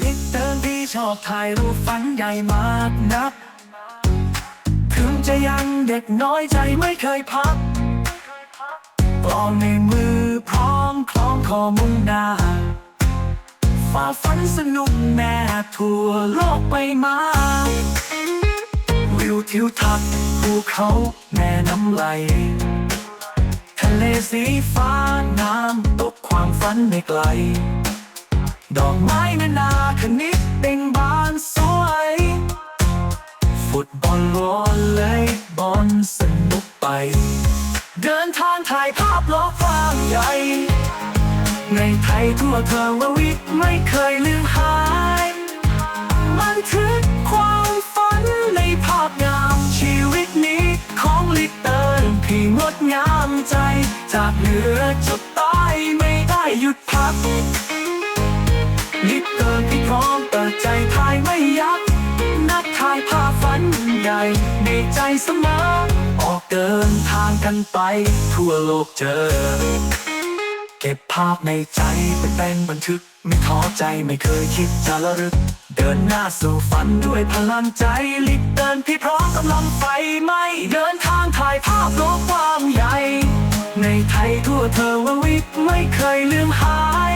ลิตเติร์นที่ชอบถ่ายรูปฝันใหญ่มากนัก ถึงจะยังเด็กน้อยใจไม่เคยพักกลองในมือพร้อมคล้องคอมุ่งหน้าฝ่าฟันสนุกแน่ทั่วโลกไปมา วิวทิวทัศน์ภูเขาแม่น้ำไหล ทะเลสีฟ้าน้ำตกความฝันไม่ไกล ดอกไม้นานาคณิตเบ่งบานสวย ฟุตบอลวอลเลย์บอลสนุกไป เดินทางถ่ายภาพลกกว้างใหญ่ ในไทยทั่วเทอววิไม่เคยลืมหายบันทึกความฝันในภาพงามชีวิตนี้ของลิตเตอร์พี่งดงามใจ จากเหนือจดใต้ไม่ได้หยุดพัก ต่อมเปิดใจทายไม่ยักนักทายภาพฝันใหญ่ในใจเสมอ ออกเดินทางกันไป ทั่วโลกเจอ เก็บภาพในใจไปเป็นบันทึก ไม่ท้อใจไม่เคยคิดจะละลึก เดินหน้าสู่ฝันด้วยพลังใจลิบเดินพี่พร้อมกำลังไฟไหมเดินทางถ่ายภาพโลกกว้างใหญ่ ในไทยทั่วเธอววิไม่เคยลืมหาย